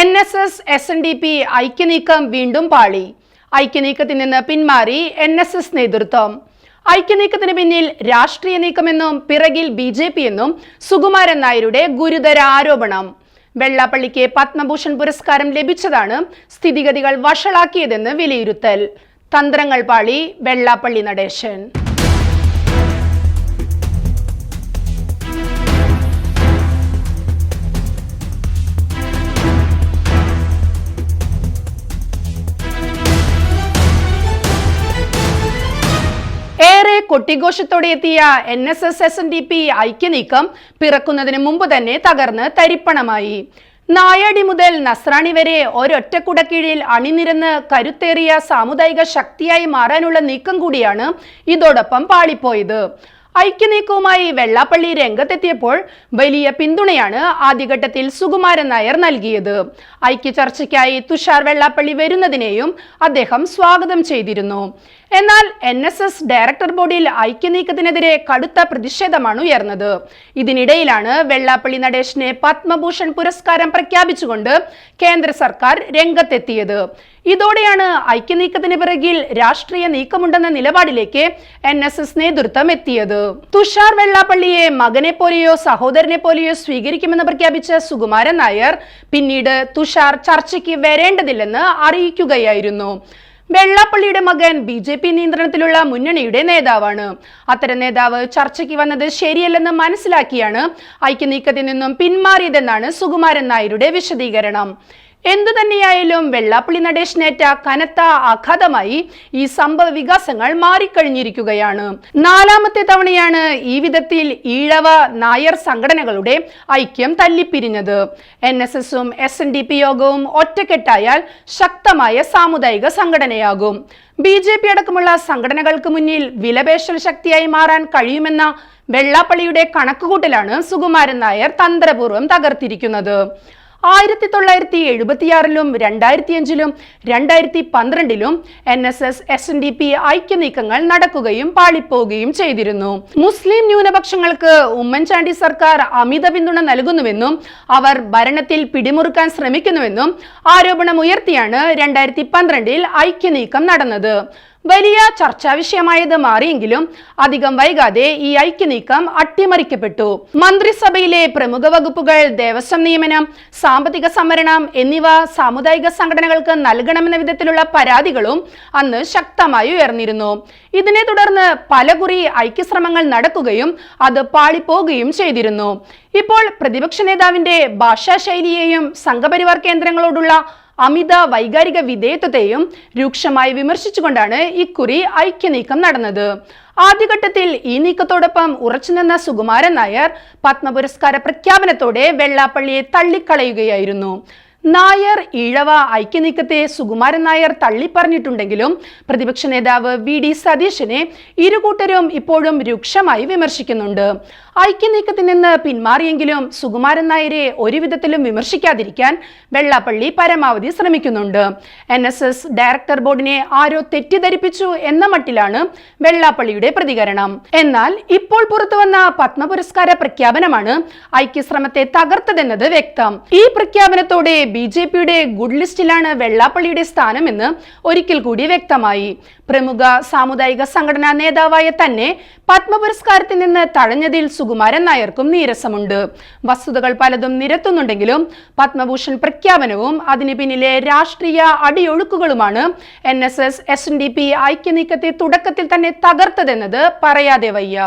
N S S S N D P ഐക്യനീക്കം വീണ്ടും പാളി. ഐക്യനീക്കത്തിൽ നിന്ന് പിന്മാറി എൻ എസ് എസ് നേതൃത്വം. ഐക്യനീക്കത്തിന് പിന്നിൽ രാഷ്ട്രീയ നീക്കമെന്നും പിറകിൽ ബി ജെ പി എന്നും സുകുമാരൻ നായരുടെ ഗുരുതര ആരോപണം. വെള്ളാപ്പള്ളിക്ക് പത്മഭൂഷൺ പുരസ്കാരം ലഭിച്ചതാണ് സ്ഥിതിഗതികൾ വഷളാക്കിയതെന്ന് വിലയിരുത്തൽ. തന്ത്രങ്ങൾ പാളി വെള്ളാപ്പള്ളി നടേശൻ. കൊട്ടിഘോഷത്തോടെ എത്തിയ N S S S N D P ഐക്യനീക്കം പിറക്കുന്നതിന് മുമ്പ് തന്നെ തകർന്ന് തരിപ്പണമായി. നായാടി മുതൽ നസ്രാണി വരെ ഒരൊറ്റ കുടക്കീഴിൽ അണിനിരന്ന് കരുത്തേറിയ സാമുദായിക ശക്തിയായി മാറാനുള്ള നീക്കം കൂടിയാണ് ഇതോടൊപ്പം പാളിപ്പോയത്. ഐക്യനീക്കവുമായി വെള്ളാപ്പള്ളി രംഗത്തെത്തിയപ്പോൾ വലിയ പിന്തുണയാണ് ആദ്യഘട്ടത്തിൽ സുകുമാരൻ നായർ നൽകിയത്. ഐക്യ ചർച്ചയ്ക്കായി തുഷാർ വെള്ളാപ്പള്ളി വരുന്നതിനെയും അദ്ദേഹം സ്വാഗതം ചെയ്തിരുന്നു. എന്നാൽ എൻ എസ് എസ് ഡയറക്ടർ ബോർഡിൽ ഐക്യനീക്കത്തിനെതിരെ കടുത്ത പ്രതിഷേധമാണ് ഉയർന്നത്. ഇതിനിടയിലാണ് വെള്ളാപ്പള്ളി നടേശിനെ പത്മഭൂഷൺ പുരസ്കാരം പ്രഖ്യാപിച്ചുകൊണ്ട് കേന്ദ്ര സർക്കാർ രംഗത്തെത്തിയത്. ഇതോടെയാണ് ഐക്യനീക്കത്തിന് പിറകിൽ രാഷ്ട്രീയ നീക്കമുണ്ടെന്ന നിലപാടിലേക്ക് എൻ എസ് എസ് നേതൃത്വം എത്തിയത്. തുഷാർ വെള്ളാപ്പള്ളിയെ മകനെ പോലെയോ സഹോദരനെ പോലെയോ സ്വീകരിക്കുമെന്ന് പ്രഖ്യാപിച്ച സുകുമാരൻ നായർ പിന്നീട് തുഷാർ ചർച്ചയ്ക്ക് വരേണ്ടതില്ലെന്ന് അറിയിക്കുകയായിരുന്നു. വെള്ളാപ്പള്ളിയുടെ മകൻ ബി ജെ പി നിയന്ത്രണത്തിലുള്ള മുന്നണിയുടെ നേതാവാണ്. അത്തരം നേതാവ് ചർച്ചയ്ക്ക് വന്നത് ശരിയല്ലെന്ന് മനസ്സിലാക്കിയാണ് ഐക്യനീക്കത്തിൽ നിന്നും പിന്മാറിയതെന്നാണ് സുകുമാരൻ നായരുടെ വിശദീകരണം. എന്തു തന്നെയായാലും വെള്ളാപ്പള്ളി നടേശനേറ്റ കനത്ത ആഘാതമായി ഈ സംഭവ വികാസങ്ങൾ മാറിക്കഴിഞ്ഞിരിക്കുകയാണ്. നാലാമത്തെ തവണയാണ് ഈ വിധത്തിൽ ഈഴവ നായർ സംഘടനകളുടെ ഐക്യം തല്ലിപ്പിരിഞ്ഞത്. എൻ എസ് എസും എസ് എൻ ഡി പി യോഗവും ഒറ്റക്കെട്ടായാൽ ശക്തമായ സാമുദായിക സംഘടനയാകും. ബി ജെ പി അടക്കമുള്ള സംഘടനകൾക്ക് മുന്നിൽ വിലപേശൽ ശക്തിയായി മാറാൻ കഴിയുമെന്ന വെള്ളാപ്പള്ളിയുടെ കണക്കുകൂട്ടലാണ് സുകുമാരൻ നായർ തന്ത്രപൂർവം തകർത്തിരിക്കുന്നത്. ആയിരത്തി തൊള്ളായിരത്തി എഴുപത്തിയാറിലും രണ്ടായിരത്തി അഞ്ചിലും രണ്ടായിരത്തി പന്ത്രണ്ടിലും N S S S N D P ഐക്യനീക്കങ്ങൾ നടക്കുകയും പാളിപ്പോവുകയും ചെയ്തിരുന്നു. മുസ്ലിം ന്യൂനപക്ഷങ്ങൾക്ക് ഉമ്മൻചാണ്ടി സർക്കാർ അമിത പിന്തുണ നൽകുന്നുവെന്നും അവർ ഭരണത്തിൽ പിടിമുറുക്കാൻ ശ്രമിക്കുന്നുവെന്നും ആരോപണം ഉയർത്തിയാണ് രണ്ടായിരത്തി പന്ത്രണ്ടിൽ ഐക്യനീക്കം നടന്നത്. വലിയ ചർച്ചാ വിഷയമായത് മാറിയെങ്കിലും അധികം വൈകാതെ ഈ ഐക്യനീക്കം അട്ടിമറിക്കപ്പെട്ടു. മന്ത്രിസഭയിലെ പ്രമുഖ വകുപ്പുകൾ ദേവസ്വം നിയമനം സാമ്പത്തിക സംവരണം എന്നിവ സാമുദായിക സംഘടനകൾക്ക് നൽകണമെന്ന വിധത്തിലുള്ള പരാതികളും അന്ന് ശക്തമായി ഉയർന്നിരുന്നു. ഇതിനെ തുടർന്ന് പലകുറി ഐക്യശ്രമങ്ങൾ നടക്കുകയും അത് പാളിപ്പോകുകയും ചെയ്തിരുന്നു. ഇപ്പോൾ പ്രതിപക്ഷ നേതാവിന്റെ ഭാഷാശൈലിയെയും സംഘപരിവാർ കേന്ദ്രങ്ങളോടുള്ള അമിത വൈകാരിക വിധേയത്വത്തെയും രൂക്ഷമായി വിമർശിച്ചുകൊണ്ടാണ് ഇക്കുറി ഐക്യനീക്കം നടന്നത്. ആദ്യഘട്ടത്തിൽ ഈ നീക്കത്തോടൊപ്പം ഉറച്ചുനിന്ന സുകുമാരൻ നായർ പത്മപുരസ്കാര പ്രഖ്യാപനത്തോടെ വെള്ളാപ്പള്ളിയെ തള്ളിക്കളയുകയായിരുന്നു. നായർ ഈഴവ ഐക്യനീക്കത്തെ സുകുമാരൻ നായർ തള്ളിപ്പറഞ്ഞിട്ടുണ്ടെങ്കിലും പ്രതിപക്ഷ നേതാവ് വി ഡി സതീശനെ ഇരുകൂട്ടരും ഇപ്പോഴും രൂക്ഷമായി വിമർശിക്കുന്നുണ്ട്. ഐക്യനീക്കത്തിൽ നിന്ന് പിന്മാറിയെങ്കിലും സുകുമാരൻ നായരെ ഒരുവിധത്തിലും വിമർശിക്കാതിരിക്കാൻ വെള്ളാപ്പള്ളി പരമാവധി ശ്രമിക്കുന്നുണ്ട്. എൻ എസ് എസ് ഡയറക്ടർ ബോർഡിനെ ആരോ തെറ്റിദ്ധരിപ്പിച്ചു എന്ന മട്ടിലാണ് വെള്ളാപ്പള്ളിയുടെ പ്രതികരണം. എന്നാൽ ഇപ്പോൾ പുറത്തുവന്ന പത്മ പുരസ്കാര പ്രഖ്യാപനമാണ് ഐക്യശ്രമത്തെ തകർത്തതെന്നത് വ്യക്തം. ഈ പ്രഖ്യാപനത്തോടെ ബി ജെ പിയുടെ ഗുഡ് ലിസ്റ്റിലാണ് വെള്ളാപ്പള്ളിയുടെ സ്ഥാനമെന്ന് ഒരിക്കൽ കൂടി വ്യക്തമായി. പ്രമുഖ സാമുദായിക സംഘടനാ നേതാവായ തന്നെ പത്മ പുരസ്കാരത്തിൽ നിന്ന് തഴഞ്ഞതിൽ സുകുമാരൻ നായർക്കും നീരസമുണ്ട്. വസ്തുതകൾ പലതും നിരത്തുന്നുണ്ടെങ്കിലും പത്മഭൂഷൺ പ്രഖ്യാപനവും അതിന് പിന്നിലെ രാഷ്ട്രീയ അടിയൊഴുക്കുകളുമാണ് N S S S N D P ഐക്യനീക്കത്തെ തുടക്കത്തിൽ തന്നെ തകർത്തതെന്നത് പറയാതെ വയ്യ.